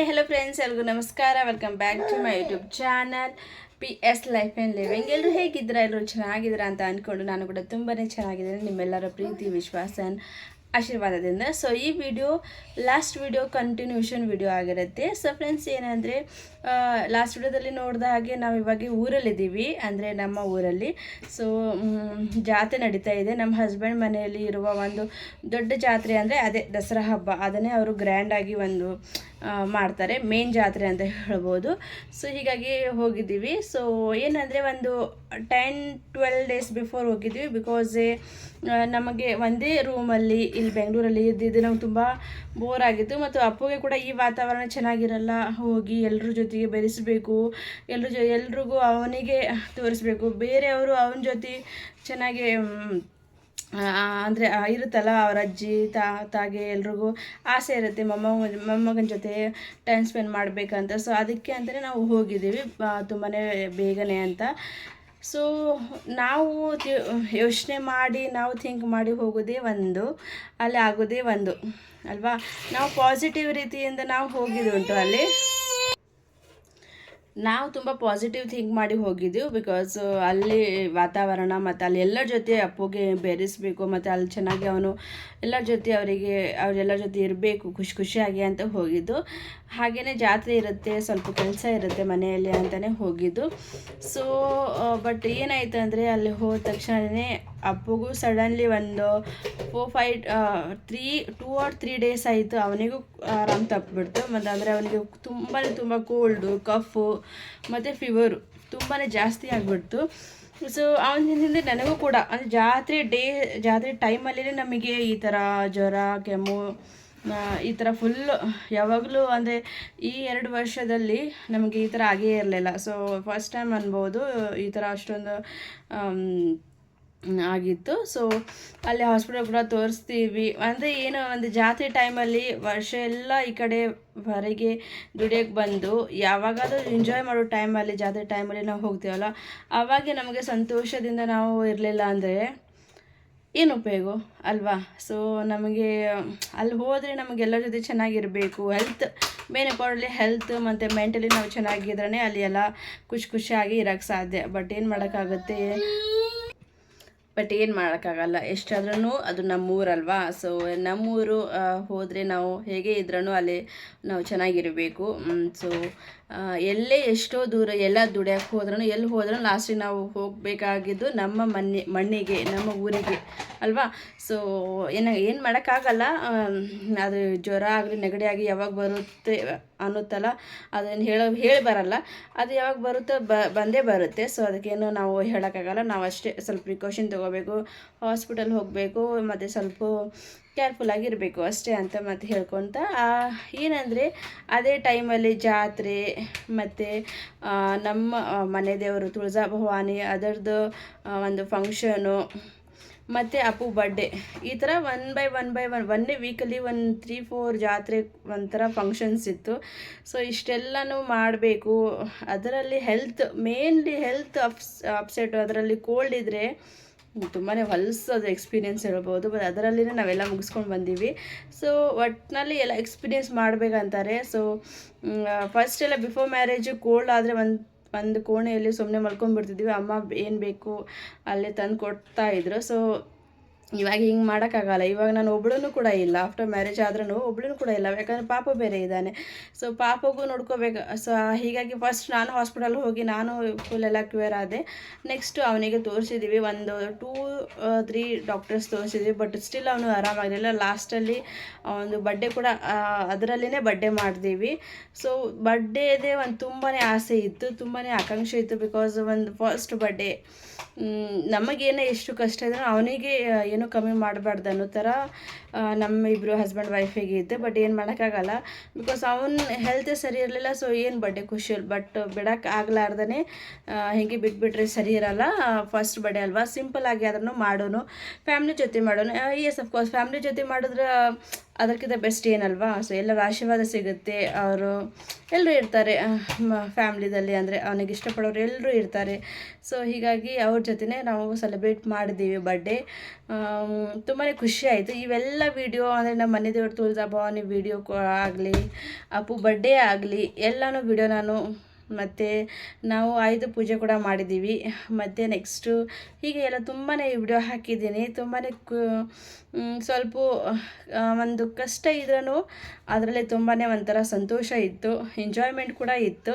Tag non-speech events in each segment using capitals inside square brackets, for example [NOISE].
Hi hello friends ಎಲ್ರಿಗೂ ನಮಸ್ಕಾರ. Welcome back to my YouTube channel P S life and living ಎಲ್ಲರೂ ಹೇಗಿದ್ದೀರಾ? ಎಲ್ಲರೂ ಚೆನ್ನಾಗಿದ್ದೀರಾ ಅಂತ ಅಂದ್ಕೊಂಡು ನಾನು ಕೂಡ ತುಂಬಾ ಚೆನ್ನಾಗಿದ್ದೀನಿ. ನಿಮ್ಮೆಲ್ಲರ ಪ್ರೀತಿ, ವಿಶ್ವಾಸ ಆಶೀರ್ವಾದದಿಂದ. ಸೊ ಈ video last video continuation video ಆಗಿರುತ್ತೆ. ಸೊ ಫ್ರೆಂಡ್ಸ್ ಏನಂದರೆ ಲಾಸ್ಟ್ ವಿಡಿಯೋದಲ್ಲಿ ನೋಡಿದ ಹಾಗೆ ನಾವು ಇವಾಗ ಊರಲ್ಲಿದ್ದೀವಿ, ಅಂದರೆ ನಮ್ಮ ಊರಲ್ಲಿ. ಸೊ ಜಾತ್ರೆ ನಡೀತಾ ಇದೆ. ನಮ್ಮ ಹಸ್ಬೆಂಡ್ ಮನೆಯಲ್ಲಿ ಇರುವ ಒಂದು ದೊಡ್ಡ ಜಾತ್ರೆ ಅಂದರೆ ಅದೇ ದಸರಾ ಹಬ್ಬ. ಅದನ್ನೇ ಅವರು ಗ್ರ್ಯಾಂಡಾಗಿ ಒಂದು ಮಾಡ್ತಾರೆ. ಮೇನ್ ಜಾತ್ರೆ ಅಂತ ಹೇಳ್ಬೋದು. ಸೊ ಹೀಗಾಗಿ ಹೋಗಿದ್ದೀವಿ. ಸೊ ಏನಂದರೆ ಒಂದು ಟೆನ್ ಟ್ವೆಲ್ ಡೇಸ್ ಬಿಫೋರ್ ಹೋಗಿದ್ವಿ ಬಿಕಾಸ್ ನಮಗೆ ಒಂದೇ ರೂಮಲ್ಲಿ ಇಲ್ಲಿ ಬೆಂಗಳೂರಲ್ಲಿ ಇದ್ದಿದ್ದು ನಮ್ಗೆ ತುಂಬ ಬೋರ್ ಆಗಿತ್ತು. ಮತ್ತು ಅಪ್ಪುಗೆ ಕೂಡ ಈ ವಾತಾವರಣ ಚೆನ್ನಾಗಿರಲ್ಲ. ಹೋಗಿ ಎಲ್ಲರ ಜೊತೆಗೆ ಬೆರೆಸಬೇಕು. ಎಲ್ಲರ ಜೊ, ಎಲ್ರಿಗೂ ಅವನಿಗೆ ತೋರಿಸ್ಬೇಕು. ಬೇರೆಯವರು ಅವನ ಜೊತೆ ಚೆನ್ನಾಗಿ ಅಂದರೆ ಇರುತ್ತಲ್ಲ ಅವ್ರ ಅಜ್ಜಿ, ತಾ, ತಾಗೆ ಎಲ್ರಿಗೂ ಆಸೆ ಇರುತ್ತೆ. ಮೊಮ್ಮ ಮೊಮ್ಮಗನ ಜೊತೆ ಟೈಮ್ ಸ್ಪೆಂಡ್ ಮಾಡಬೇಕಂತ. ಸೊ ಅದಕ್ಕೆ ಅಂತಲೇ ನಾವು ಹೋಗಿದ್ದೀವಿ. ತುಂಬಾ ಬೇಗನೆ ಅಂತ. ಸೊ ನಾವು ಯೋಚನೆ ಮಾಡಿ, ನಾವು ಥಿಂಕ್ ಮಾಡಿ ಹೋಗೋದೇ ಒಂದು. ಅಲ್ಲಿ ಆಗೋದೇ ಒಂದು. ಅಲ್ವಾ? ನಾವು ಪಾಸಿಟಿವ್ ರೀತಿಯಿಂದ ನಾವು ಹೋಗಿದ್ದುಂಟು ಅಲ್ಲಿ. ನಾವು ತುಂಬ ಪಾಸಿಟಿವ್ ಥಿಂಕ್ ಮಾಡಿ ಹೋಗಿದ್ದೀವಿ ಬಿಕಾಸ್ ಅಲ್ಲಿ ವಾತಾವರಣ ಮತ್ತು ಅಲ್ಲಿ ಎಲ್ಲರ ಜೊತೆ ಅಪ್ಪುಗೆ ಬೆರೆಸಬೇಕು ಮತ್ತು ಅಲ್ಲಿ ಚೆನ್ನಾಗಿ ಅವನು ಎಲ್ಲರ ಜೊತೆ ಅವರಿಗೆ ಅವರೆಲ್ಲರ ಜೊತೆ ಇರಬೇಕು, ಖುಷಿ ಖುಷಿಯಾಗಿ ಅಂತ ಹೋಗಿದ್ದು. ಹಾಗೆಯೇ ಜಾತ್ರೆ ಇರುತ್ತೆ, ಸ್ವಲ್ಪ ಕೆಲಸ ಇರುತ್ತೆ ಮನೆಯಲ್ಲಿ ಅಂತಲೇ ಹೋಗಿದ್ದು. ಸೊ ಬಟ್ ಏನಾಯಿತು ಅಂದರೆ ಅಲ್ಲಿ ಹೋದ ತಕ್ಷಣವೇ ಅಪ್ಪುಗೂ ಸಡನ್ಲಿ ಒಂದು four five three two or three days ಆಯಿತು. ಅವನಿಗೂ ಆರಾಮ್ ತಪ್ಪಿಬಿಡ್ತು. ಮತ್ತು ಅಂದರೆ ಅವನಿಗೆ ತುಂಬಾ ತುಂಬ ಕೋಲ್ಡು ಕಫು ಮತ್ತು ಫೀವರು ತುಂಬಾ ಜಾಸ್ತಿ ಆಗಿಬಿಡ್ತು. ಸೊ ಹಿಂದೆ ನನಗೂ ಕೂಡ, ಅಂದರೆ ಜಾತ್ರೆ ಡೇ ಜಾತ್ರೆ ಟೈಮಲ್ಲಿ ನಮಗೆ ಈ ಥರ ಜ್ವರ, ಕೆಮ್ಮು ಈ ಥರ ಫುಲ್ ಯಾವಾಗಲೂ ಅಂದರೆ ಈ ಎರಡು ವರ್ಷದಲ್ಲಿ ನಮಗೆ ಈ ಥರ ಆಗೇ ಇರಲಿಲ್ಲ. ಸೊ ಫಸ್ಟ್ ಟೈಮ್ ಅನ್ಬೋದು ಈ ಥರ ಅಷ್ಟೊಂದು ಆಗಿತ್ತು. ಸೊ ಅಲ್ಲಿ ಹಾಸ್ಪಿಟಲ್ ಕೂಡ ತೋರಿಸ್ತೀವಿ. ಅಂದರೆ ಏನು ಒಂದು ಜಾತ್ರೆ ಟೈಮಲ್ಲಿ ವರ್ಷ ಎಲ್ಲ ಈ ಕಡೆ ಹೊರಗೆ ದುಡಿಯೋಕ್ಕೆ ಬಂದು, ಯಾವಾಗಾದರೂ ಎಂಜಾಯ್ ಮಾಡೋ ಟೈಮಲ್ಲಿ ಜಾತ್ರೆ ಟೈಮಲ್ಲಿ ನಾವು ಹೋಗ್ತೀವಲ್ಲ ಆವಾಗ ನಮಗೆ ಸಂತೋಷದಿಂದ ನಾವು ಇರಲಿಲ್ಲ ಅಂದರೆ ಏನು ಉಪಯೋಗ ಅಲ್ವಾ? ಸೊ ನಮಗೆ ಅಲ್ಲಿ ಹೋದರೆ ನಮಗೆ ಎಲ್ಲರ ಜೊತೆ ಚೆನ್ನಾಗಿರಬೇಕು. ಹೆಲ್ತ್ ಮೇನ್ ಇಂಪಾರ್ಟೆಂಟ್ಲಿ ಹೆಲ್ತ್ ಮತ್ತು ಮೆಂಟಲಿ ನಾವು ಚೆನ್ನಾಗಿದ್ರೆ ಅಲ್ಲಿ ಎಲ್ಲ ಖುಷಿ ಖುಷಿಯಾಗಿ ಇರೋಕ್ಕೆ ಸಾಧ್ಯ. ಬಟ್ ಏನು ಮಾಡೋಕ್ಕಾಗುತ್ತೆ? ಬಟ್ ಏನು ಮಾಡೋಕ್ಕಾಗಲ್ಲ. ಎಷ್ಟಾದ್ರೂ ಅದು ನಮ್ಮೂರಲ್ವಾ? ಸೊ ನಮ್ಮೂರು ಹೋದರೆ ನಾವು ಹೇಗೆ ಇದ್ರೂ ಅಲ್ಲಿ ನಾವು ಚೆನ್ನಾಗಿರಬೇಕು. ಸೊ ಎಲ್ಲೇ ಎಷ್ಟೋ ದೂರ ಎಲ್ಲ ದುಡಿಯಕ್ಕೆ ಹೋದ್ರೂ ಎಲ್ಲಿ ಹೋದ್ರೂ ಲಾಸ್ಟಿಗೆ ನಾವು ಹೋಗಬೇಕಾಗಿದ್ದು ನಮ್ಮ ಮನೆ ಮಣ್ಣಿಗೆ, ನಮ್ಮ ಊರಿಗೆ, ಅಲ್ವಾ? ಸೊ ಏನು ಏನು ಮಾಡೋಕ್ಕಾಗಲ್ಲ. ಅದು ಜ್ವರ ಆಗಲಿ, ನೆಗಡಿ ಆಗಿ ಯಾವಾಗ ಬರುತ್ತೆ ಅನ್ನುತ್ತಲ್ಲ. ಅದನ್ನು ಹೇಳೋ, ಹೇಳಿ ಬರಲ್ಲ. ಅದು ಯಾವಾಗ ಬರುತ್ತೋ ಬ, ಬಂದೇ ಬರುತ್ತೆ. ಸೊ ಅದಕ್ಕೇನು ನಾವು ಹೇಳೋಕ್ಕಾಗಲ್ಲ. ನಾವು ಅಷ್ಟೇ ಸ್ವಲ್ಪ ಪ್ರಿಕಾಷನ್ ತೊಗೋಬೇಕು. ಹಾಸ್ಪಿಟಲ್ ಹೋಗಬೇಕು, ಮತ್ತು ಸ್ವಲ್ಪ ಕೇರ್ಫುಲ್ಲಾಗಿ ಆಗಿರಬೇಕು ಅಷ್ಟೇ ಅಂತ ಮತ್ತೆ ಹೇಳ್ಕೊತ ಏನಂದರೆ ಅದೇ ಟೈಮಲ್ಲಿ ಜಾತ್ರೆ ಮತ್ತು ನಮ್ಮ ಮನೆ ದೇವರು ತುಳಜಾ ಭವಾನಿ ಅದರದ್ದು ಒಂದು ಫಂಕ್ಷನು ಮತ್ತು ಅಪ್ಪು ಬರ್ಡೇ ಈ ಥರ one by one by one ಒಂದೇ ವೀಕಲ್ಲಿ ಒಂದು ತ್ರೀ ಫೋರ್ ಜಾತ್ರೆ ಒಂಥರ ಫಂಕ್ಷನ್ಸ್ ಇತ್ತು. ಸೊ ಇಷ್ಟೆಲ್ಲನೂ ಮಾಡಬೇಕು. ಅದರಲ್ಲಿ health mainly health ups upset ಅದರಲ್ಲಿ ಕೋಲ್ಡ್ ಇದ್ದರೆ ತುಂಬಾ ಹೊಲಸದು ಎಕ್ಸ್ಪೀರಿಯೆನ್ಸ್ ಹೇಳ್ಬೋದು ಬಟ್ ಅದರಲ್ಲಿನೇ ನಾವೆಲ್ಲ ಮುಗಿಸ್ಕೊಂಡು ಬಂದೀವಿ. ಸೊ ಒಟ್ಟಿನಲ್ಲಿ ಎಲ್ಲ ಎಕ್ಸ್ಪೀರಿಯೆನ್ಸ್ ಮಾಡಬೇಕಂತಾರೆ. ಸೊ ಫಸ್ಟ್ ಎಲ್ಲ ಬಿಫೋರ್ ಮ್ಯಾರೇಜು ಕೋಲ್ಡ್ ಆದರೆ ಒಂದು ಒಂದು ಕೋಣೆಯಲ್ಲಿ ಸುಮ್ಮನೆ ಮಲ್ಕೊಂಡ್ಬಿಡ್ತಿದ್ವಿ. ಅಮ್ಮ ಏನು ಬೇಕು ಅಲ್ಲೇ ತಂದು ಕೊಡ್ತಾ ಇದ್ರು. ಸೊ ಇವಾಗ ಹಿಂಗೆ ಮಾಡೋಕ್ಕಾಗಲ್ಲ. ಇವಾಗ ನಾನು ಒಬ್ಳು ಕೂಡ ಇಲ್ಲ. ಆಫ್ಟರ್ ಮ್ಯಾರೇಜ್ ಆದ್ರೂ ಒಬ್ಳೂ ಕೂಡ ಇಲ್ಲ. ಯಾಕಂದರೆ ಪಾಪ ಬೇರೆ ಇದ್ದಾನೆ. ಸೊ ಪಾಪಗೂ ನೋಡ್ಕೋಬೇಕು. ಸೊ ಹೀಗಾಗಿ ಫಸ್ಟ್ ನಾನು ಹಾಸ್ಪಿಟಲ್ ಹೋಗಿ ನಾನು ಫುಲ್ ಎಲ್ಲ ಕ್ಯೂರ್ ಆದೆ. ನೆಕ್ಸ್ಟು ಅವನಿಗೆ ತೋರಿಸಿದ್ದೀವಿ ಒಂದು ಟೂ ತ್ರೀ ಡಾಕ್ಟರ್ಸ್ ತೋರಿಸಿದ್ವಿ. ಬಟ್ ಸ್ಟಿಲ್ ಅವನು ಆರಾಮಾಗಲಿಲ್ಲ ಲಾಸ್ಟಲ್ಲಿ ಒಂದು ಬಡ್ಡೆ ಕೂಡ ಅದರಲ್ಲೇ ಬಡ್ಡೆ ಮಾಡಿದೀವಿ. ಸೊ ಬಡ್ಡೆದೇ ಒಂದು ತುಂಬಾ ಆಸೆ ಇತ್ತು. ತುಂಬಾ ಆಕಾಂಕ್ಷೆ ಇತ್ತು. ಬಿಕಾಸ್ ಒಂದು ಫಸ್ಟ್ ಬಡ್ಡೆ ನಮಗೇನೇ ಎಷ್ಟು ಕಷ್ಟ ಇದ್ರೂ ಅವನಿಗೆ ಏನೂ ಕಮ್ಮಿ ಮಾಡಬಾರ್ದು ಅನ್ನೋ ಥರ ನಮ್ಮ ಇಬ್ಬರು ಹಸ್ಬೆಂಡ್ ವೈಫಿಗೆ ಇದ್ದೆ. ಬಟ್ ಏನು ಮಾಡೋಕ್ಕಾಗಲ್ಲ. ಬಿಕಾಸ್ ಅವನ ಹೆಲ್ತೇ ಸರಿ ಇರಲಿಲ್ಲ ಸೊ ಏನು ಬರ್ಡೇ ಖುಷಿ ಬಟ್ ಬಿಡೋಕೆ ಆಗ್ಲಾರ್ದೇ ಹೀಗೆ ಬಿಟ್ಬಿಟ್ರೆ ಸರಿ ಇರಲ್ಲ. ಫಸ್ಟ್ ಬರ್ಡೇ ಅಲ್ವಾ? ಸಿಂಪಲ್ ಆಗಿ ಅದನ್ನು ಮಾಡೋನು. ಫ್ಯಾಮ್ಲಿ ಜೊತೆ ಮಾಡೋನು. ಎಸ್ ಅಫ್ಕೋರ್ಸ್ ಫ್ಯಾಮ್ಲಿ ಜೊತೆ ಮಾಡಿದ್ರೆ, ಅದಕ್ಕಿಂತ ಬೆಸ್ಟ್ ಏನಲ್ವಾ? ಸೊ ಎಲ್ಲರ ಆಶೀರ್ವಾದ ಸಿಗುತ್ತೆ. ಅವರು ಎಲ್ಲರೂ ಇರ್ತಾರೆ ಫ್ಯಾಮ್ಲಿದಲ್ಲಿ ಅಂದರೆ ಅವನಿಗೆ ಇಷ್ಟಪಡೋರು ಎಲ್ಲರೂ ಇರ್ತಾರೆ. ಸೊ ಹೀಗಾಗಿ ಅವ್ರ ಜೊತೆನೇ ನಾವು ಸೆಲೆಬ್ರೇಟ್ ಮಾಡಿದ್ದೀವಿ ಬರ್ಡೇ ತುಂಬಾ ಖುಷಿ ಆಯಿತು. ಇವೆಲ್ಲ ವೀಡಿಯೋ ಅಂದರೆ ನಮ್ಮ ಮನೆ ದೇವ್ರ ತುಳಜಾ ಭವಾನಿ ವೀಡಿಯೋ ಆಗಲಿ, ಅಪ್ಪು ಬರ್ಡೇ ಆಗಲಿ, ಎಲ್ಲನೂ ವೀಡಿಯೋ ನಾನು ಮತ್ತು ನಾವು ಆಯುಧ ಪೂಜೆ ಕೂಡ ಮಾಡಿದ್ದೀವಿ. ಮತ್ತು ನೆಕ್ಸ್ಟು ಹೀಗೆ ಎಲ್ಲ ತುಂಬಾ ವಿಡಿಯೋ ಹಾಕಿದ್ದೀನಿ. ತುಂಬಾ ಸ್ವಲ್ಪ ಒಂದು ಕಷ್ಟ ಇದ್ರೂ ಅದರಲ್ಲಿ ತುಂಬಾ ಒಂಥರ ಸಂತೋಷ ಇತ್ತು. ಎಂಜಾಯ್ಮೆಂಟ್ ಕೂಡ ಇತ್ತು.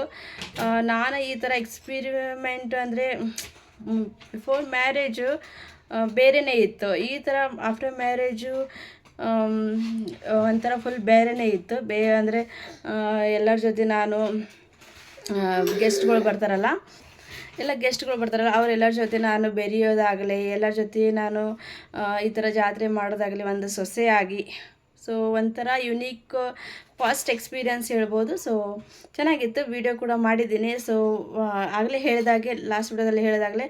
ನಾನು ಈ ಥರ ಎಕ್ಸ್ಪಿರಿಮೆಂಟ್ ಅಂದರೆ ಬಿಫೋರ್ ಮ್ಯಾರೇಜು ಬೇರೆಯೇ ಇತ್ತು. ಈ ಥರ ಆಫ್ಟರ್ ಮ್ಯಾರೇಜು ಒಂಥರ ಫುಲ್ ಬೇರೆಯೇ ಇತ್ತು. ಬೇ, ಅಂದರೆ ಎಲ್ಲರ ಜೊತೆ ನಾನು ಗೆಸ್ಟ್ಗಳು ಬರ್ತಾರಲ್ಲ, ಎಲ್ಲ ಗೆಸ್ಟ್ಗಳು ಬರ್ತಾರಲ್ಲ ಅವರೆಲ್ಲರ ಜೊತೆ ನಾನು ಬೆರೆಯೋದಾಗಲಿ, ಎಲ್ಲರ ಜೊತೆ ನಾನು ಈ ಥರ ಜಾತ್ರೆ ಮಾಡೋದಾಗಲಿ ಒಂದು ಸೊಸೆಯಾಗಿ. ಸೊ ಒಂಥರ ಯುನೀಕ್ ಫಾಸ್ಟ್ ಎಕ್ಸ್ಪೀರಿಯನ್ಸ್ ಹೇಳ್ಬೋದು. ಸೊ ಚೆನ್ನಾಗಿತ್ತು ವಿಡಿಯೋ ಕೂಡ ಮಾಡಿದ್ದೀನಿ. ಸೊ ಆಗಲೇ ಹೇಳಿದಾಗೆ ಲಾಸ್ಟ್ ವಿಡಿಯೋದಲ್ಲಿ ಹೇಳಿದಾಗಲೇ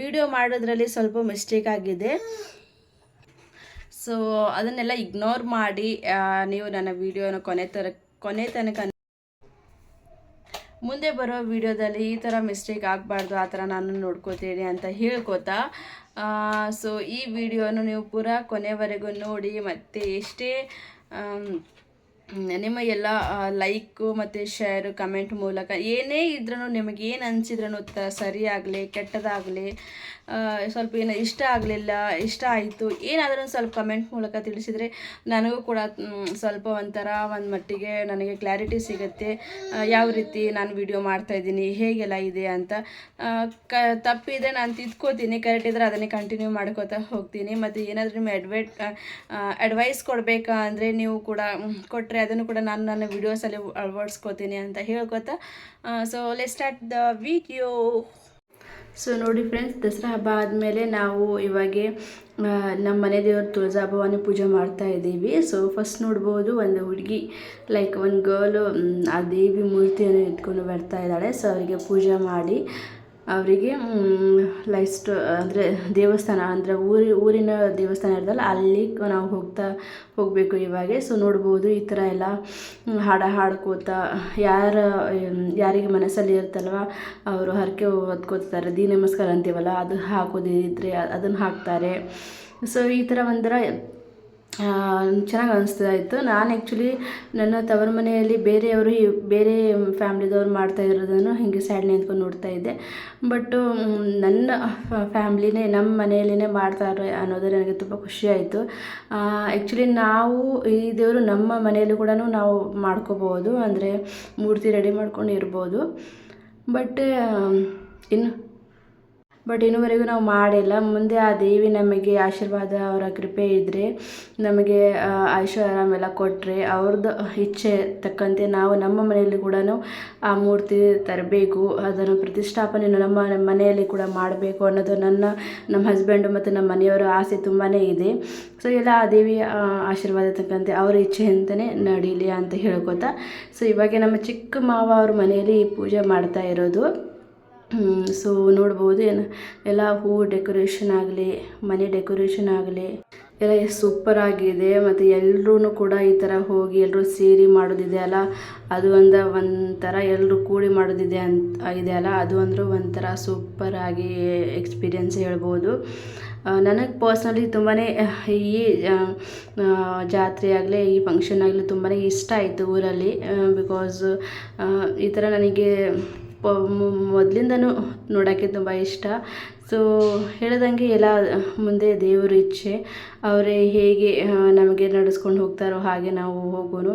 ವಿಡಿಯೋ ಮಾಡೋದ್ರಲ್ಲಿ ಸ್ವಲ್ಪ ಮಿಸ್ಟೇಕ್ ಆಗಿದೆ. ಸೊ ಅದನ್ನೆಲ್ಲ ಇಗ್ನೋರ್ ಮಾಡಿ ನೀವು ನನ್ನ ವೀಡಿಯೋನ ಕೊನೆ ತರ, ಕೊನೆ ತನಕ ಮುಂದೆ ಬರೋ ವಿಡಿಯೋದಲ್ಲಿ ಈ ಥರ ಮಿಸ್ಟೇಕ್ ಆಗಬಾರ್ದು, ಆ ಥರ ನಾನು ನೋಡ್ಕೋತೀನಿ ಅಂತ ಹೇಳ್ಕೊತಾ ಸೊ ಈ ವಿಡಿಯೋನು ನೀವು ಪೂರಾ ಕೊನೆವರೆಗೂ ನೋಡಿ, ಮತ್ತು ಎಷ್ಟೇ ನಿಮ್ಮ ಎಲ್ಲ ಲೈಕು ಮತ್ತು ಶೇರು ಕಮೆಂಟ್ ಮೂಲಕ ಏನೇ ಇದ್ರೂ ನಿಮಗೇನು ಅನಿಸಿದ್ರೂ ಸರಿಯಾಗಲಿ, ಕೆಟ್ಟದಾಗಲಿ ಸ್ವಲ್ಪ ಏನು ಇಷ್ಟ ಆಗಲಿಲ್ಲ, ಇಷ್ಟ ಆಯಿತು. ಏನಾದರೂ ಒಂದು ಸ್ವಲ್ಪ ಕಮೆಂಟ್ ಮೂಲಕ ತಿಳಿಸಿದರೆ ನನಗೂ ಕೂಡ ಸ್ವಲ್ಪ ಒಂಥರ ಒಂದು ಮಟ್ಟಿಗೆ ನನಗೆ ಕ್ಲಾರಿಟಿ ಸಿಗುತ್ತೆ. ಯಾವ ರೀತಿ ನಾನು ವಿಡಿಯೋ ಮಾಡ್ತಾಯಿದ್ದೀನಿ ಹೇಗೆಲ್ಲ ಇದೆ ಅಂತ. ಕ ತಪ್ಪಿದೆ ನಾನು ತಿದ್ಕೋತೀನಿ. ಕರೆಕ್ಟ್ ಇದ್ದರೆ ಅದನ್ನೇ ಕಂಟಿನ್ಯೂ ಮಾಡ್ಕೋತಾ ಹೋಗ್ತೀನಿ. ಮತ್ತು ಏನಾದರೂ ನಿಮ್ಮ ಅಡ್ವೈಟ್ ಅಡ್ವೈಸ್ ಕೊಡಬೇಕಾ ಅಂದರೆ ನೀವು ಕೂಡ ಕೊಟ್ಟರೆ ಅದನ್ನು ಕೂಡ ನಾನು ನನ್ನ ವಿಡಿಯೋಸಲ್ಲಿ ಅಳವಡಿಸ್ಕೋತೀನಿ ಅಂತ ಹೇಳ್ಕೊತಾ. So let start the video so ನೋಡಿ ಫ್ರೆಂಡ್ಸ್ ದಸರಾ ಹಬ್ಬ ಆದಮೇಲೆ ನಾವು ಇವಾಗೆ ನಮ್ಮ ಮನೆ ದೇವ್ರ ತುಳಜಾ ಭವಾನಿ ಪೂಜೆ ಮಾಡ್ತಾ ಇದ್ದೀವಿ. ಸೊ ಫಸ್ಟ್ ನೋಡ್ಬೋದು ಒಂದು ಹುಡುಗಿ ಲೈಕ್ ಒಂದು ಗರ್ಲು ಆ, ದೇವಿ ಮೂರ್ತಿಯನ್ನು ಎತ್ಕೊಂಡು ಬರ್ತಾ ಇದ್ದಾಳೆ. ಸೊ ಅವರಿಗೆ ಪೂಜೆ ಮಾಡಿ ಅವರಿಗೆ ಲೈಸ್ಟ್, ಅಂದರೆ ದೇವಸ್ಥಾನ, ಅಂದರೆ ಊರಿ, ಊರಿನ ದೇವಸ್ಥಾನ ಇರ್ತಲ್ಲ ಅಲ್ಲಿ ನಾವು ಹೋಗ್ತಾ ಹೋಗಬೇಕು ಇವಾಗ. ಸೊ ನೋಡ್ಬೋದು, ಈ ಥರ ಎಲ್ಲ ಹಾಡು ಹಾಡ ಹಾಡ್ಕೋತ, ಯಾರ ಯಾರಿಗೆ ಮನಸ್ಸಲ್ಲಿ ಇರ್ತಲ್ವ ಅವರು ಹರಕೆ ಹೊತ್ಕೋತಾರೆ. ದೀ ನಮಸ್ಕಾರ ಅಂತೀವಲ್ಲ, ಅದು ಹಾಕೋದಿದ್ರೆ ಅದನ್ನು ಹಾಕ್ತಾರೆ. ಸೊ ಈ ಥರ ಒಂಥರ ಚೆನ್ನಾಗಿ ಅನಿಸ್ತಾ ಇತ್ತು ನಾನು ಆ್ಯಕ್ಚುಲಿ ನನ್ನ ತವರ ಮನೆಯಲ್ಲಿ ಬೇರೆಯವರು ಬೇರೆ ಫ್ಯಾಮ್ಲಿದವ್ರು ಮಾಡ್ತಾ ಇರೋದನ್ನು ಹಿಂಗೆ ಸ್ಯಾಡ್ ನಿಂತ್ಕೊಂಡು ನೋಡ್ತಾ ಇದ್ದೆ. ಬಟ್ಟು ನನ್ನ ಫ್ಯಾಮ್ಲಿನೇ ನಮ್ಮ ಮನೆಯಲ್ಲೇ ಮಾಡ್ತಾರೆ ಅನ್ನೋದು ನನಗೆ ತುಂಬ ಖುಷಿ ಆಯಿತು. ಆ್ಯಕ್ಚುಲಿ ನಾವು, ಈ ದೇವರು ನಮ್ಮ ಮನೆಯಲ್ಲಿ ಕೂಡ ನಾವು ಮಾಡ್ಕೋಬೋದು. ಅಂದರೆ ಮೂರ್ತಿ ರೆಡಿ ಮಾಡ್ಕೊಂಡು ಇರ್ಬೋದು. ಬಟ್ ಇನ್ನು ಬಟ್ ಇನ್ನುವರೆಗೂ ನಾವು ಮಾಡಿಲ್ಲ. ಮುಂದೆ ಆ ದೇವಿ ನಮಗೆ ಆಶೀರ್ವಾದ, ಅವರ ಕೃಪೆ ಇದ್ದರೆ ನಮಗೆ ಆಯುಷ್ಯ ಆರಾಮೆಲ್ಲ ಕೊಟ್ಟರೆ ಅವ್ರದ್ದು ಇಚ್ಛೆ ತಕ್ಕಂತೆ ನಾವು ನಮ್ಮ ಮನೆಯಲ್ಲಿ ಕೂಡ ಆ ಮೂರ್ತಿ ತರಬೇಕು, ಅದನ್ನು ಪ್ರತಿಷ್ಠಾಪನೆಯನ್ನು ನಮ್ಮ ಮನೆಯಲ್ಲಿ ಕೂಡ ಮಾಡಬೇಕು ಅನ್ನೋದು ನನ್ನ, ನಮ್ಮ ಹಸ್ಬೆಂಡು ಮತ್ತು ನಮ್ಮ ಮನೆಯವರ ಆಸೆ ತುಂಬಾ ಇದೆ. ಸೊ ಎಲ್ಲ ಆ ದೇವಿಯ ಆಶೀರ್ವಾದ ತಕ್ಕಂತೆ ಅವರ ಇಚ್ಛೆ ಅಂತಲೇ ನಡೀಲಿ ಅಂತ ಹೇಳ್ಕೊತಾ ಸೊ ಇವಾಗ ನಮ್ಮ ಚಿಕ್ಕ ಮಾವ ಅವ್ರ ಮನೆಯಲ್ಲಿ ಪೂಜೆ ಮಾಡ್ತಾ ಇರೋದು. ಸೊ ನೋಡ್ಬೋದು ಏನು, ಎಲ್ಲ ಹೂ ಡೆಕೋರೇಷನ್ ಆಗಲಿ, ಮನೆ ಡೆಕೋರೇಷನ್ ಆಗಲಿ, ಎಲ್ಲ ಸೂಪರ್ ಆಗಿದೆ. ಮತ್ತು ಎಲ್ಲರೂ ಕೂಡ ಈ ಥರ ಹೋಗಿ ಎಲ್ಲರೂ ಸೇರಿ ಮಾಡೋದಿದೆ ಅಲ್ಲ? ಅದು ಅಂದ ಒಂಥರ ಎಲ್ಲರೂ ಕೂಡಿ ಮಾಡೋದಿದೆ ಅಂತ ಇದೆ ಅಲ್ಲ? ಅದು ಅಂದ್ರೆ ಒಂಥರ ಸೂಪರಾಗಿ ಎಕ್ಸ್ಪೀರಿಯನ್ಸ್ ಹೇಳ್ಬೋದು. ನನಗೆ ಪರ್ಸ್ನಲಿ ತುಂಬಾ ಈ ಜಾತ್ರೆ ಆಗಲಿ, ಈ ಫಂಕ್ಷನ್ ಆಗಲಿ ತುಂಬಾ ಇಷ್ಟ ಆಯಿತು ಊರಲ್ಲಿ. ಬಿಕಾಸ್ ಈ ಥರ ನನಗೆ ಮೊದಲಿಂದನೂ ನೋಡೋಕ್ಕೆ ತುಂಬ ಇಷ್ಟ. ಸೊ ಹೇಳ್ದಂಗೆ ಎಲ್ಲ ಮುಂದೆ ದೇವರ ಇಚ್ಛೆ. ಅವರೇ ಹೇಗೆ ನಮಗೆ ನಡೆಸ್ಕೊಂಡು ಹೋಗ್ತಾರೋ ಹಾಗೆ ನಾವು ಹೋಗೋನು.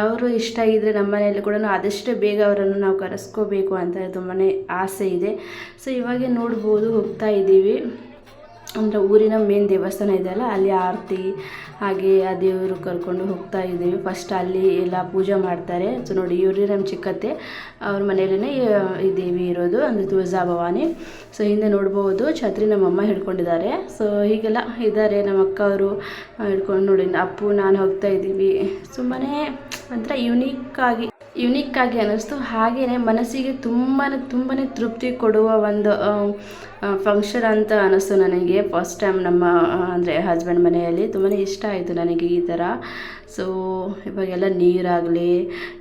ಅವರು ಇಷ್ಟ ಇದ್ದರೆ ನಮ್ಮ ಮನೆಯಲ್ಲಿ ಕೂಡ ಆದಷ್ಟು ಬೇಗ ಅವರನ್ನು ನಾವು ಕರೆಸ್ಕೋಬೇಕು ಅಂತ ತುಂಬಾ ಆಸೆ ಇದೆ. ಸೊ ಇವಾಗೆ ನೋಡ್ಬೋದು ಹೋಗ್ತಾ ಇದ್ದೀವಿ. ಅಂದರೆ ಊರಿನ ಮೇನ್ ದೇವಸ್ಥಾನ ಇದೆಯಲ್ಲ, ಅಲ್ಲಿ ಆರತಿ, ಹಾಗೆ ಆ ದೇವರು ಕರ್ಕೊಂಡು ಹೋಗ್ತಾ ಇದ್ದೀವಿ. ಫಸ್ಟ್ ಅಲ್ಲಿ ಎಲ್ಲ ಪೂಜೆ ಮಾಡ್ತಾರೆ. ಸೊ ನೋಡಿ ಇವ್ರಿ ನಮ್ಮ ಚಿಕ್ಕತ್ತೆ, ಅವ್ರ ಮನೆಯಲ್ಲೇ ಈ ದೇವಿ ಇರೋದು, ಅಂದರೆ ತುಳಜಾ ಭವಾನಿ. ಸೊ ಹಿಂದೆ ನೋಡ್ಬೋದು, ಛತ್ರಿ ನಮ್ಮಮ್ಮ ಹಿಡ್ಕೊಂಡಿದ್ದಾರೆ. ಸೊ ಹೀಗೆಲ್ಲ ಇದ್ದಾರೆ ನಮ್ಮ ಅಕ್ಕ ಅವರು ಹಿಡ್ಕೊಂಡು ನೋಡಿ, ಅಪ್ಪು, ನಾನು ಹೋಗ್ತಾ ಇದ್ದೀವಿ. ತುಂಬಾ ಒಂಥರ ಯುನೀಕ್ ಆಗಿ ಯುನಿಕ್ ಆಗಿ ಅನ್ನಿಸ್ತು. ಹಾಗೆಯೇ ಮನಸ್ಸಿಗೆ ತುಂಬಾ ತುಂಬಾ ತೃಪ್ತಿ ಕೊಡುವ ಒಂದು ಫಂಕ್ಷನ್ ಅಂತ ಅನ್ನಿಸ್ತು ನನಗೆ. ಫಸ್ಟ್ ಟೈಮ್ ನಮ್ಮ ಅಂದರೆ ಹಸ್ಬೆಂಡ್ ಮನೆಯಲ್ಲಿ ತುಂಬಾ ಇಷ್ಟ ಆಯಿತು ನನಗೆ ಈ ಥರ ಸೊ ಇವಾಗೆಲ್ಲ ನೀರಾಗಲಿ,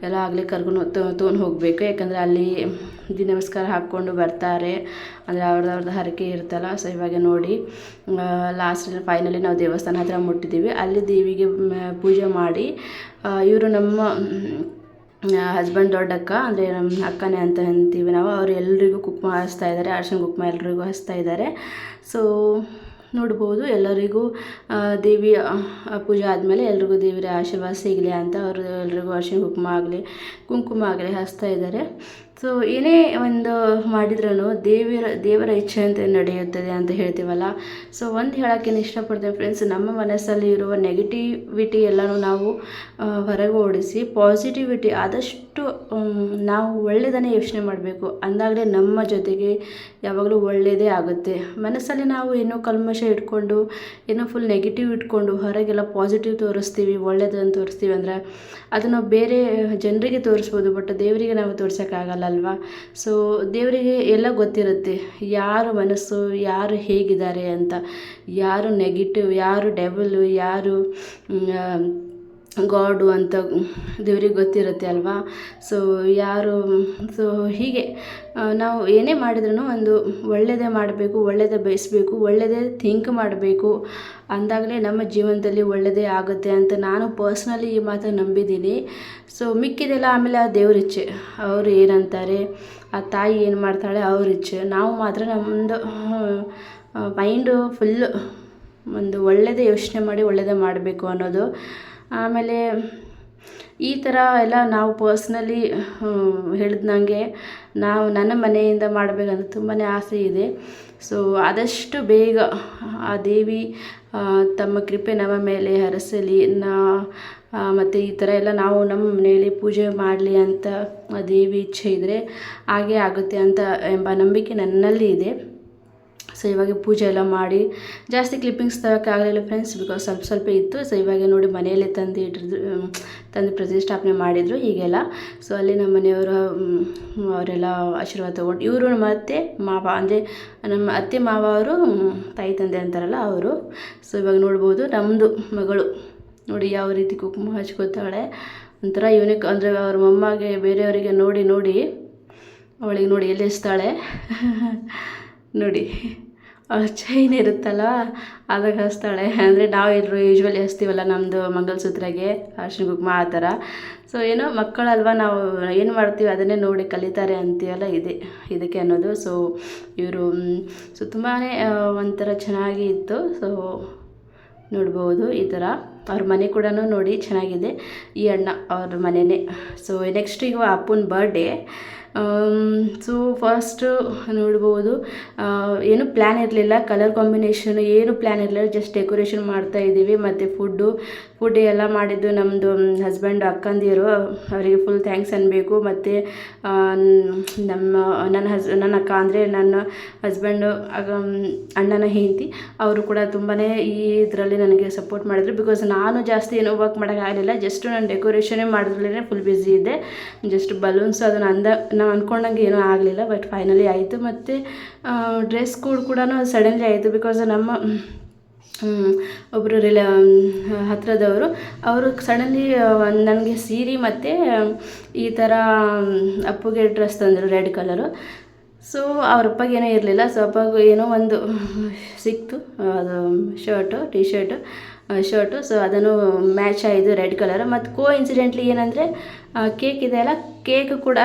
ಎಲ್ಲ ಆಗಲಿ ಕರ್ಕೊಂಡು ತೊಗೊಂಡು ಹೋಗಬೇಕು. ಯಾಕಂದರೆ ಅಲ್ಲಿ ನಮಸ್ಕಾರ ಹಾಕ್ಕೊಂಡು ಬರ್ತಾರೆ. ಅಂದರೆ ಅವ್ರದ್ದು ಹರಕೆ ಇರ್ತಲ್ಲ. ಸೊ ಇವಾಗ ನೋಡಿ ಲಾಸ್ಟ್ ಫೈನಲಿ ನಾವು ದೇವಸ್ಥಾನ ಹತ್ರ ಮುಟ್ಟಿದ್ದೀವಿ. ಅಲ್ಲಿ ದೇವಿಗೆ ಪೂಜೆ ಮಾಡಿ ಇವರು ನಮ್ಮ ಹಸ್ಬೆಂಡ್ ದೊಡ್ಡಕ್ಕ, ಅಂದರೆ ನಮ್ಮ ಅಕ್ಕನೇ ಅಂತ ಅಂತೀವಿ ನಾವು. ಅವ್ರು ಎಲ್ಲರಿಗೂ ಕುಂಕುಮ ಹಚ್ತಾ ಇದ್ದಾರೆ ಅರ್ಶಿನ ಕುಂಕುಮ ಎಲ್ಲರಿಗೂ ಹಚ್ತಾ ಇದ್ದಾರೆ ಸೊ ನೋಡ್ಬೋದು, ಎಲ್ಲರಿಗೂ ದೇವಿ ಪೂಜೆ ಆದಮೇಲೆ ಎಲ್ರಿಗೂ ದೇವಿಯ ಆಶೀರ್ವಾದ ಸಿಗಲಿ ಅಂತ ಅವರು ಎಲ್ರಿಗೂ ಅರ್ಶಿನ ಕುಂಕುಮ ಆಗಲಿ ಕುಂಕುಮ ಆಗಲಿ ಹಚ್ತಾ ಇದ್ದಾರೆ ಸೊ ಏನೇ ಒಂದು ಮಾಡಿದ್ರೂ ದೇವರ ದೇವರ ಇಚ್ಛೆ ಅಂತ ನಡೆಯುತ್ತದೆ ಅಂತ ಹೇಳ್ತೀವಲ್ಲ? ಸೊ ಒಂದು ಹೇಳೋಕ್ಕೇನು ಇಷ್ಟಪಡ್ತೇನೆ ಫ್ರೆಂಡ್ಸ್ ನಮ್ಮ ಮನಸ್ಸಲ್ಲಿ ಇರುವ ನೆಗೆಟಿವಿಟಿ ಎಲ್ಲನೂ ನಾವು ಹೊರಗೆ ಓಡಿಸಿ ಪಾಸಿಟಿವಿಟಿ ಆದಷ್ಟು ನಾವು ಒಳ್ಳೆಯದನ್ನೇ ಯೋಚನೆ ಮಾಡಬೇಕು. ಅಂದಾಗಲೇ ನಮ್ಮ ಜೊತೆಗೆ ಯಾವಾಗಲೂ ಒಳ್ಳೆಯದೇ ಆಗುತ್ತೆ. ಮನಸ್ಸಲ್ಲಿ ನಾವು ಏನೋ ಕಲ್ಮಶ ಇಟ್ಕೊಂಡು ಏನೋ ಫುಲ್ ನೆಗೆಟಿವ್ ಇಟ್ಕೊಂಡು ಹೊರಗೆಲ್ಲ ಪಾಸಿಟಿವ್ ತೋರಿಸ್ತೀವಿ ಒಳ್ಳೆಯದನ್ನು ತೋರಿಸ್ತೀವಿ ಅಂದರೆ, ಅದನ್ನು ಬೇರೆ ಜನರಿಗೆ ತೋರಿಸ್ಬೋದು ಬಟ್ ದೇವರಿಗೆ ನಾವು ತೋರ್ಸೋಕ್ಕಾಗಲ್ಲ ಅಲ್ವಾ? ಸೊ ದೇವರಿಗೆ ಎಲ್ಲ ಗೊತ್ತಿರುತ್ತೆ. ಯಾರ ಮನಸ್ಸು, ಯಾರು ಹೇಗಿದ್ದಾರೆ ಅಂತ. ಯಾರು ನೆಗೆಟಿವ್ ಯಾರು ಡೆಬಲು ಯಾರು ಗಾಡು ಅಂತ ದೇವ್ರಿಗೆ ಗೊತ್ತಿರುತ್ತೆ ಅಲ್ವಾ? ಸೊ ಯಾರು ಸೊ ಹೀಗೆ ನಾವು ಏನೇ ಮಾಡಿದ್ರೂ ಒಂದು ಒಳ್ಳೆಯದೇ ಮಾಡಬೇಕು ಒಳ್ಳೆಯದೇ ಬಯಸಬೇಕು ಒಳ್ಳೆಯದೇ ಥಿಂಕ್ ಮಾಡಬೇಕು. ಅಂದಾಗಲೇ ನಮ್ಮ ಜೀವನದಲ್ಲಿ ಒಳ್ಳೆಯದೇ ಆಗುತ್ತೆ ಅಂತ ನಾನು ಪರ್ಸ್ನಲಿ ಈ ಮಾತನ್ನು ನಂಬಿದ್ದೀನಿ. ಸೊ ಮಿಕ್ಕಿದೆಲ್ಲ ಆಮೇಲೆ ಆ ದೇವ್ರ ಇಚ್ಛೆ. ಅವರು ಏನಂತಾರೆ? ಆ ತಾಯಿ ಏನು ಮಾಡ್ತಾಳೆ? ಅವ್ರ ಇಚ್ಛೆ. ನಾವು ಮಾತ್ರ ನಮ್ಮದು ಮೈಂಡು ಫುಲ್ಲು ಒಂದು ಒಳ್ಳೆಯದೇ ಯೋಚನೆ ಮಾಡಿ ಒಳ್ಳೆಯದೇ ಮಾಡಬೇಕು ಅನ್ನೋದು. ಆಮೇಲೆ ಈ ಥರ ಎಲ್ಲ ನಾವು ಪರ್ಸ್ನಲಿ ಹೇಳಿದ್ನಂಗೆ ನಾವು ನನ್ನ ಮನೆಯಿಂದ ಮಾಡಬೇಕಂತ ತುಂಬಾ ಆಸೆ ಇದೆ. ಸೊ ಆದಷ್ಟು ಬೇಗ ಆ ದೇವಿ ತಮ್ಮ ಕೃಪೆ ನಮ್ಮ ಮೇಲೆ ಹರಸಲಿ, ನಾ ಮತ್ತು ಈ ಥರ ಎಲ್ಲ ನಾವು ನಮ್ಮ ಮನೆಯಲ್ಲಿ ಪೂಜೆ ಮಾಡಲಿ ಅಂತ ದೇವಿ ಇಚ್ಛೆ ಇದ್ದರೆ ಹಾಗೇ ಆಗುತ್ತೆ ಅಂತ ಎಂಬ ನಂಬಿಕೆ ನನ್ನಲ್ಲಿ ಇದೆ. ಸೊ ಇವಾಗ ಪೂಜೆ ಎಲ್ಲ ಮಾಡಿ. ಜಾಸ್ತಿ ಕ್ಲಿಪ್ಪಿಂಗ್ಸ್ ತಗೋಕ್ಕಾಗಲಿಲ್ಲ ಫ್ರೆಂಡ್ಸ್ ಬಿಕಾಸ್ ಸ್ವಲ್ಪ ಸ್ವಲ್ಪ ಇತ್ತು. ಸೊ ಇವಾಗ ನೋಡಿ ಮನೆಯಲ್ಲೇ ತಂದು ಇಟ್ಟಿದ್ರು ತಂದು ಪ್ರತಿಷ್ಠಾಪನೆ ಮಾಡಿದರು ಹೀಗೆಲ್ಲ. ಸೊ ಅಲ್ಲಿ ನಮ್ಮ ಮನೆಯವರು ಅವರೆಲ್ಲ ಆಶೀರ್ವಾದ ತೊಗೊಂಡು, ಇವರು ಅತ್ತೆ, ಮಾವ, ಅಂದರೆ ನಮ್ಮ ಅತ್ತೆ, ಮಾವ ಅವರು ತಾಯಿ, ತಂದೆ ಅಂತಾರಲ್ಲ ಅವರು. ಸೊ ಇವಾಗ ನೋಡ್ಬೋದು ನಮ್ಮದು ಮಗಳು. ನೋಡಿ ಯಾವ ರೀತಿ ಕುಂಕುಮ ಹಚ್ಕೋತಾಳೆ ಒಂಥರ ಯೂನಿಕ್ ಅಂದರೆ ಅವ್ರ ಮೊಮ್ಮಗೆ ಬೇರೆಯವರಿಗೆ ನೋಡಿ ನೋಡಿ, ಅವಳಿಗೆ ನೋಡಿ ಎಲ್ಲಿಸ್ತಾಳೆ. [LAUGHS] ನೋಡಿ. ಚೈನ್ ಇರುತ್ತಲ್ಲ ಅದಕ್ಕೆ ಹಚ್ತಾಳೆ. ಅಂದರೆ ನಾವು ಎಲ್ಲರೂ ಯೂಶ್ವಲಿ ಹಚ್ತೀವಲ್ಲ ನಮ್ಮದು ಮಂಗಲಸೂತ್ರಗೆ ಅರ್ಶಿನ ಕುಂಕುಮ ಆ ಥರ. ಸೊ ಏನೋ ಮಕ್ಕಳಲ್ವ ನಾವು ಏನು ಮಾಡ್ತೀವಿ ಅದನ್ನೇ ನೋಡಿ ಕಲಿತಾರೆ ಅಂತೀವಲ್ಲ ಇದೆ, ಇದಕ್ಕೆ ಅನ್ನೋದು. ಸೊ ಇವರು ಸೊ ತುಂಬಾ ಒಂಥರ ಚೆನ್ನಾಗಿ ಇತ್ತು. ಸೊ ನೋಡ್ಬೋದು ಈ ಥರ. ಅವ್ರ ಮನೆ ಕೂಡ ನೋಡಿ ಚೆನ್ನಾಗಿದೆ. ಈ ಅಣ್ಣ ಅವ್ರ ಮನೆಯೇ ಸೊ ನೆಕ್ಸ್ಟ್ ಈಗ ಅಪ್ಪನ ಬರ್ಡೇ ಸೊ ಫಸ್ಟು ನೋಡ್ಬೋದು. ಆ, ಏನು ಪ್ಲ್ಯಾನ್ ಇರಲಿಲ್ಲ. ಕಲರ್ ಕಾಂಬಿನೇಷನ್ ಏನು ಪ್ಲ್ಯಾನ್ ಇರಲಿಲ್ಲ. ಜಸ್ಟ್ ಡೆಕೋರೇಷನ್ ಮಾಡ್ತಾ ಇದ್ದೀವಿ ಮತ್ತು ಫುಡ್ಡು ಫುಡ್ ಎಲ್ಲ ಮಾಡಿದ್ದು ನಮ್ಮದು ಹಸ್ಬೆಂಡ್ ಅಕ್ಕಂದಿರು. ಅವರಿಗೆ ಫುಲ್ ಥ್ಯಾಂಕ್ಸ್ ಅನ್ನಬೇಕು ಮತ್ತು ನಮ್ಮ, ನನ್ನ ಹಸ್ ನನ್ನ ಅಕ್ಕ ಅಂದರೆ ನನ್ನ ಹಸ್ಬೆಂಡು ಅಣ್ಣನ ಹೆಂಡತಿ. ಅವರು ಕೂಡ ತುಂಬಾ ಈ ಇದರಲ್ಲಿ ನನಗೆ ಸಪೋರ್ಟ್ ಮಾಡಿದ್ರು. ಬಿಕಾಸ್ ನಾನು ಜಾಸ್ತಿ ಏನೋ ವರ್ಕ್ ಮಾಡೋಕ್ಕಾಗಲಿಲ್ಲ ಜಸ್ಟ್ ನಾನು ಡೆಕೋರೇಷನೇ ಮಾಡೋದ್ರಲ್ಲೇ ಫುಲ್ ಬ್ಯುಸಿ ಇದ್ದೆ. ಜಸ್ಟ್ ಬಲೂನ್ಸ್ ಅದನ್ನು ಅಂದ ನಾವು ಅಂದ್ಕೊಂಡಂಗೆ ಏನೂ ಆಗಲಿಲ್ಲ. ಬಟ್ ಫೈನಲಿ ಆಯಿತು. ಮತ್ತು ಡ್ರೆಸ್ ಕೋಡ್ ಕೂಡ ಸಡನ್ಲಿ ಆಯಿತು. ಬಿಕಾಸ್ ನಮ್ಮ ಒಬ್ಬರು ರಿಲ ಹತ್ತಿರದವರು ಅವರು ಸಡನ್ಲಿ ನನಗೆ ಸೀರೆ ಮತ್ತು, ಈ ಥರ ಅಪ್ಪುಗೆ ಡ್ರೆಸ್ ತಂದರು ರೆಡ್ ಕಲರು ಸೊ ಅವ್ರ ಅಪ್ಪಗೆ ಇರಲಿಲ್ಲ. ಸೊ ಅಪ್ಪಗೆ ಏನೋ ಒಂದು, ಸಿಕ್ತು. ಅದು shirt T shirt shirt so ಅದನ್ನು ಮ್ಯಾಚ್ ಆಯಿತು ರೆಡ್ ಕಲರ್ ಮತ್ತು ಕೋ ಇನ್ಸಿಡೆಂಟ್ಲಿ ಏನಂದರೆ ಕೇಕ್ ಇದೆಯಲ್ಲ ಕೇಕ್ ಕೂಡ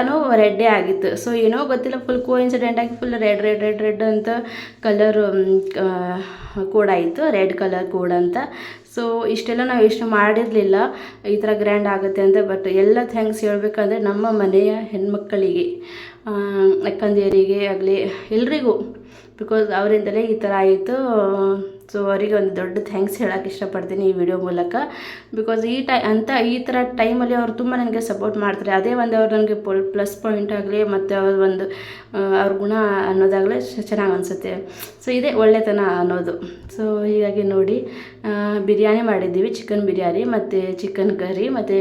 ರೆಡ್ಡೇ ಆಗಿತ್ತು. ಸೊ ಏನೋ ಗೊತ್ತಿಲ್ಲ ಫುಲ್ ಕೋ ಇನ್ಸಿಡೆಂಟಾಗಿ full red red red red ಅಂತ ಕಲರ್ ಕೋಡ್ ಆಯಿತು. ರೆಡ್ ಕಲರ್ ಕೋಡ್ ಅಂತ. ಸೊ ಇಷ್ಟೆಲ್ಲ ನಾವು ಇಷ್ಟು ಮಾಡಿರಲಿಲ್ಲ. ಈ ಥರ ಗ್ರ್ಯಾಂಡ್ ಆಗುತ್ತೆ ಅಂತ ಬಟ್ ಎಲ್ಲ ಥ್ಯಾಂಕ್ಸ್ ಹೇಳಬೇಕಂದ್ರೆ ನಮ್ಮ ಮನೆಯ ಹೆಣ್ಮಕ್ಕಳಿಗೆ ಅಕ್ಕಂದಿಯರಿಗೆ ಆಗಲಿ ಎಲ್ರಿಗೂ ಬಿಕಾಸ್ ಅವರಿಂದಲೇ ಈ ಥರ ಆಯಿತು. ಸೊ ಅವರಿಗೆ ಒಂದು ದೊಡ್ಡ ಥ್ಯಾಂಕ್ಸ್ ಹೇಳೋಕೆ ಇಷ್ಟಪಡ್ತೀನಿ ಈ ವಿಡಿಯೋ ಮೂಲಕ. ಬಿಕಾಸ್ ಈ ಟೈ ಅಂತ ಈ ಥರ ಟೈಮಲ್ಲಿ ಅವರು ತುಂಬ ನನಗೆ ಸಪೋರ್ಟ್ ಮಾಡ್ತಾರೆ. ಅದೇ ಒಂದು ಅವ್ರು ನನಗೆ ಪೊಲ್ ಪ್ಲಸ್ ಪಾಯಿಂಟ್ ಆಗಲಿ ಮತ್ತು ಅವ್ರ ಒಂದು ಅವ್ರ ಗುಣ ಅನ್ನೋದಾಗಲೇ ಚೆನ್ನಾಗಿ ಅನಿಸುತ್ತೆ. ಸೊ ಇದೇ ಒಳ್ಳೆತನ ಅನ್ನೋದು. ಸೊ ಹೀಗಾಗಿ ನೋಡಿ ಬಿರಿಯಾನಿ ಮಾಡಿದ್ದೀವಿ. ಚಿಕನ್ ಬಿರಿಯಾನಿ ಮತ್ತು ಚಿಕನ್ ಕರಿ ಮತ್ತು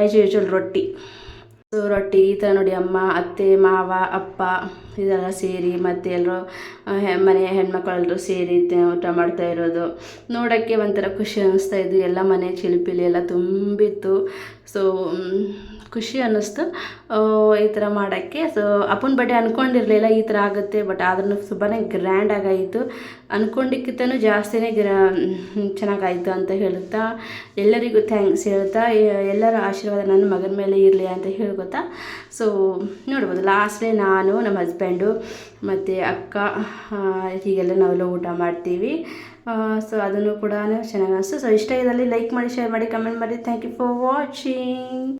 ಆ್ಯಸ್ ಯೂಶ್ವಲ್ ರೊಟ್ಟಿ. ಸೊ ರೊಟ್ಟಿ, ಈ ಥರ ನೋಡಿ ಅಮ್ಮ, ಅತ್ತೆ, ಮಾವ, ಅಪ್ಪ ಇದೆಲ್ಲ ಸೇರಿ ಮತ್ತು ಎಲ್ಲರೂ ಮನೆಯ ಹೆಣ್ಮಕ್ಳೆಲ್ಲರೂ ಸೇರಿ ಊಟ ಮಾಡ್ತಾ ಇರೋದು. ನೋಡೋಕ್ಕೆ ಒಂಥರ ಖುಷಿ ಅನ್ನಿಸ್ತಾ ಇದ್ದು ಎಲ್ಲ ಮನೆ ಚಿಲಿಪಿಲಿ ಎಲ್ಲ ತುಂಬಿತ್ತು. ಸೊ ಖುಷಿ ಅನ್ನಿಸ್ತು. ಈ ಥರ ಮಾಡೋಕ್ಕೆ. ಸೊ ಅಪ್ಪನ ಬಡ್ಡೆ ಅಂದ್ಕೊಂಡಿರಲಿಲ್ಲ ಈ ಥರ ಆಗುತ್ತೆ ಬಟ್ ಆದ್ರೂ ತುಂಬಾ ಗ್ರ್ಯಾಂಡ್ ಆಯಿತು ಅಂದ್ಕೊಂಡಿಕ್ಕಿಂತನೂ ಜಾಸ್ತಿನೇ ಗ್ರಾ ಚೆನ್ನಾಗಾಯಿತು ಅಂತ ಹೇಳುತ್ತಾ, ಎಲ್ಲರಿಗೂ ಥ್ಯಾಂಕ್ಸ್ ಹೇಳ್ತಾ ಎಲ್ಲರ ಆಶೀರ್ವಾದ ನನ್ನ ಮಗನ ಮೇಲೆ ಇರಲಿ ಅಂತ ಹೇಳ್ಕೊತಾ ಸೊ ನೋಡ್ಬೋದು ಲಾಸ್ಟ್ಲಿ ನಾನು, ನಮ್ಮ ಹಸ್ಬೆಂಡು ಮತ್ತು ಅಕ್ಕ ಹೀಗೆಲ್ಲ ನಾವೆಲ್ಲ ಊಟ ಮಾಡ್ತೀವಿ. ಸೊ ಅದನ್ನು ಕೂಡ ಚೆನ್ನಾಗಿ ಅನಿಸ್ತು. ಸೊ ಇಷ್ಟ ಇದರಲ್ಲಿ ಲೈಕ್ ಮಾಡಿ ಶೇರ್ ಮಾಡಿ ಕಮೆಂಟ್ ಮಾಡಿ. Thank you for watching